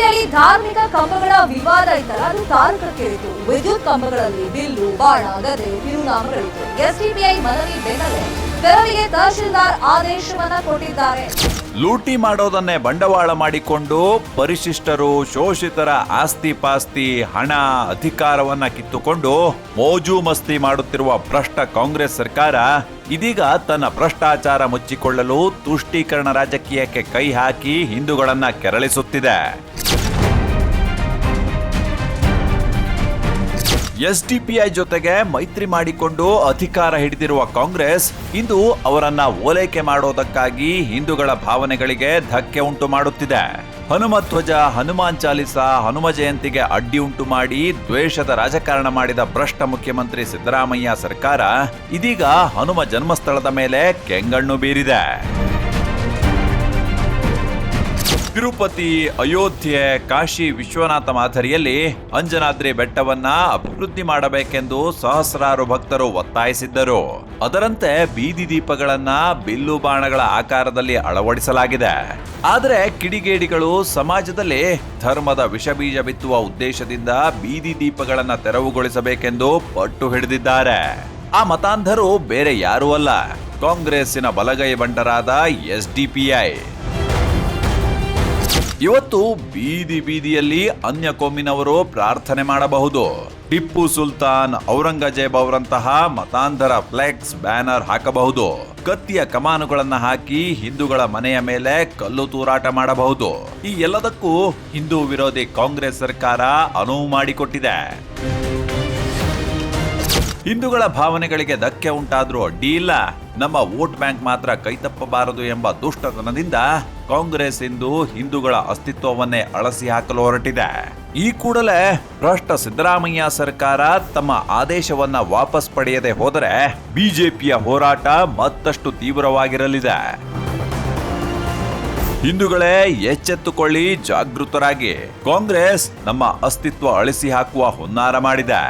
ಅಯೋಧ್ಯೆಯಲ್ಲಿ ಧಾರ್ಮಿಕ ಕಂಬಗಳ ವಿವಾದ ಇತ್ತಲ್ಲ ಅದು ಇತ್ತು ವಿದ್ಯುತ್ ಕಂಬಗಳಲ್ಲಿ ಬಿಲ್ಲು, ಬಾಣ ಗದೆ ತಿರುನಾಮಗಳಿತ್ತು. ಎಸ್ಡಿಪಿಐ ಮನವಿ ಬೆನ್ನಲ್ಲೇ ತೆರವಿಗೆ ತಹಶೀಲ್ದಾರ್ ಆದೇಶವನ್ನ ಕೊಟ್ಟಿದ್ದಾರೆ. ಲೂಟಿ ಮಾಡೋದನ್ನೇ ಬಂಡವಾಳ ಮಾಡಿಕೊಂಡು ಪರಿಶಿಷ್ಟರು ಶೋಷಿತರ ಆಸ್ತಿ ಪಾಸ್ತಿ ಹಣ ಅಧಿಕಾರವನ್ನ ಕಿತ್ತುಕೊಂಡು ಮೋಜು ಮಸ್ತಿ ಮಾಡುತ್ತಿರುವ ಭ್ರಷ್ಟ ಕಾಂಗ್ರೆಸ್ ಸರ್ಕಾರ ಇದೀಗ ತನ್ನ ಭ್ರಷ್ಟಾಚಾರ ಮುಚ್ಚಿಕೊಳ್ಳಲು ತುಷ್ಟೀಕರಣ ರಾಜಕೀಯಕ್ಕೆ ಕೈ ಹಾಕಿ ಹಿಂದೂಗಳನ್ನ ಕೆರಳಿಸುತ್ತಿದೆ. ಎಸ್ಡಿಪಿಐ ಜೊತೆಗೆ ಮೈತ್ರಿ ಮಾಡಿಕೊಂಡು ಅಧಿಕಾರ ಹಿಡಿದಿರುವ ಕಾಂಗ್ರೆಸ್ ಇಂದು ಅವರನ್ನ ಓಲೈಕೆ ಮಾಡೋದಕ್ಕಾಗಿ ಹಿಂದೂಗಳ ಭಾವನೆಗಳಿಗೆ ಧಕ್ಕೆ ಉಂಟು ಮಾಡುತ್ತಿದೆ. ಹನುಮಧ್ವಜ ಹನುಮಾನ್ ಚಾಲಿಸ, ಹನುಮ ಜಯಂತಿಗೆ ಅಡ್ಡಿ ಉಂಟು ಮಾಡಿ ದ್ವೇಷದ ರಾಜಕಾರಣ ಮಾಡಿದ ಭ್ರಷ್ಟ ಮುಖ್ಯಮಂತ್ರಿ ಸಿದ್ದರಾಮಯ್ಯ ಸರ್ಕಾರ ಇದೀಗ ಹನುಮ ಜನ್ಮಸ್ಥಳದ ಮೇಲೆ ಕೆಂಗಣ್ಣು ಬೀರಿದೆ. ತಿರುಪತಿ, ಅಯೋಧ್ಯೆ, ಕಾಶಿ ವಿಶ್ವನಾಥ ಮಾದರಿಯಲ್ಲಿ ಅಂಜನಾದ್ರಿ ಬೆಟ್ಟವನ್ನ ಅಭಿವೃದ್ಧಿ ಮಾಡಬೇಕೆಂದು ಸಹಸ್ರಾರು ಭಕ್ತರು ಒತ್ತಾಯಿಸಿದ್ದರು. ಅದರಂತೆ ಬೀದಿ ದೀಪಗಳನ್ನ ಬಿಲ್ಲು ಬಾಣಗಳ ಆಕಾರದಲ್ಲಿ ಅಳವಡಿಸಲಾಗಿದೆ. ಆದರೆ ಕಿಡಿಗೇಡಿಗಳು ಸಮಾಜದಲ್ಲಿ ಧರ್ಮದ ವಿಷಬೀಜ ಬಿತ್ತುವ ಉದ್ದೇಶದಿಂದ ಬೀದಿ ದೀಪಗಳನ್ನ ತೆರವುಗೊಳಿಸಬೇಕೆಂದು ಪಟ್ಟು ಹಿಡಿದಿದ್ದಾರೆ. ಆ ಮತಾಂಧರು ಬೇರೆ ಯಾರೂ ಅಲ್ಲ. ಕಾಂಗ್ರೆಸ್ಸಿನ ಬಲಗೈ ಬಂಟರಾದ ಎಸ್ಡಿಪಿಐ. ಇವತ್ತು ಬೀದಿ ಬೀದಿಯಲ್ಲಿ ಅನ್ಯ ಕೋಮಿನವರು ಪ್ರಾರ್ಥನೆ ಮಾಡಬಹುದು. ಟಿಪ್ಪು ಸುಲ್ತಾನ್ ಔರಂಗಜೇಬ್ ಅವರಂತಹ ಮತಾಂಧರ ಫ್ಲೆಕ್ಸ್ ಬ್ಯಾನರ್ ಹಾಕಬಹುದು. ಕತ್ತಿಯ ಕಮಾನುಗಳನ್ನು ಹಾಕಿ ಹಿಂದೂಗಳ ಮನೆಯ ಮೇಲೆ ಕಲ್ಲು ತೂರಾಟ ಮಾಡಬಹುದು. ಈ ಎಲ್ಲದಕ್ಕೂ ಹಿಂದೂ ವಿರೋಧಿ ಕಾಂಗ್ರೆಸ್ ಸರ್ಕಾರ ಅನುವು ಮಾಡಿಕೊಟ್ಟಿದೆ. ಹಿಂದೂಗಳ ಭಾವನೆಗಳಿಗೆ ಧಕ್ಕೆ ಉಂಟಾದ್ರೂ ಅಡ್ಡಿ ಇಲ್ಲ. ನಮ್ಮ ವೋಟ್ ಬ್ಯಾಂಕ್ ಮಾತ್ರ ಕೈತಪ್ಪಬಾರದು ಎಂಬ ದುಷ್ಟತನದಿಂದ ಕಾಂಗ್ರೆಸ್ ಇಂದು ಹಿಂದೂಗಳ ಅಸ್ತಿತ್ವವನ್ನೇ ಅಳಸಿ ಹಾಕಲು ಹೊರಟಿದೆ. ಈ ಕೂಡಲೇ ಭ್ರಷ್ಟ ಸಿದ್ದರಾಮಯ್ಯ ಸರ್ಕಾರ ತಮ್ಮ ಆದೇಶವನ್ನ ವಾಪಸ್ ಪಡೆಯದೆ ಹೋದರೆ ಬಿಜೆಪಿಯ ಹೋರಾಟ ಮತ್ತಷ್ಟು ತೀವ್ರವಾಗಿರಲಿದೆ. ಹಿಂದೂಗಳೇ ಎಚ್ಚೆತ್ತುಕೊಳ್ಳಿ, ಜಾಗೃತರಾಗಿ. ಕಾಂಗ್ರೆಸ್ ನಮ್ಮ ಅಸ್ತಿತ್ವ ಅಳಿಸಿ ಹಾಕುವ ಹುನ್ನಾರ ಮಾಡಿದೆ.